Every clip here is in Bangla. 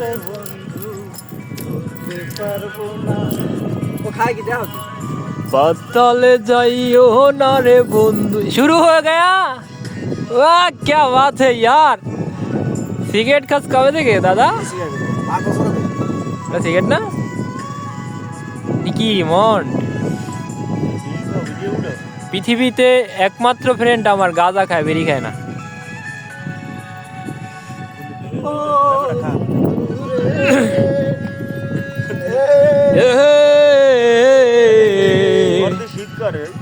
রে বন্ধু করতে পারবো না ও খায় কি দাও बदले जाइयो ना रे बंधु शुरू हो गया वाह क्या बात है यार सिगरेट खस कब देखे दादा পাঁচ বছর আগে। এটা সিগারেট না কি মন পৃথিবীতে একমাত্র ফ্রেন্ড আমার গাঁজা খায় বেরি খায় না ও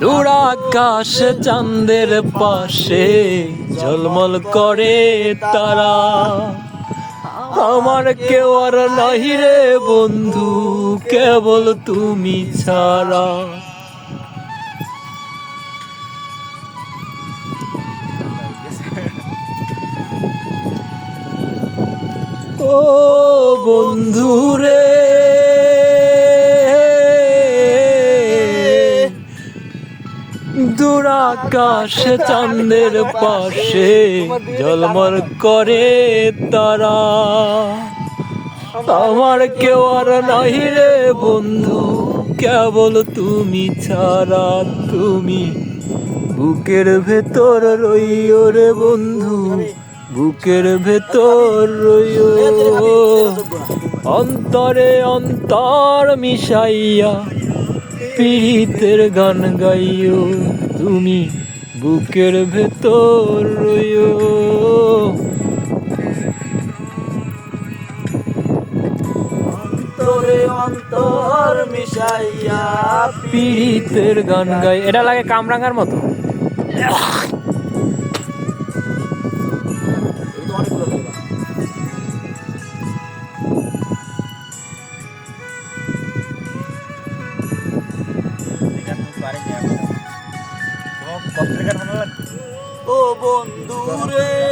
দূর আকাশ চাঁদের পাশে ঝলমল করে তারা। আমার কেউ আর নাহি রে বন্ধু, কেবল তুমি ছাড়া। ও বন্ধু রে দূর আকাশে চাঁদের পাশে জলমল করে তারা। আমার কেউ আর নাহি রে বন্ধু, কেবল তুমি ছাড়া তুমি। বুকের ভেতর রইও রে বন্ধু বুকের ভেতর অন্তরে অন্তর মিশাইয়া পীড়িতের গান গাইও। তুমি বুকের ভেতর রইও। তোরে অন্তর মিশাইয়া পীড়িতের গান গাই। এটা লাগে কামরাঙ্গার মতো। ও বন্ধু রে।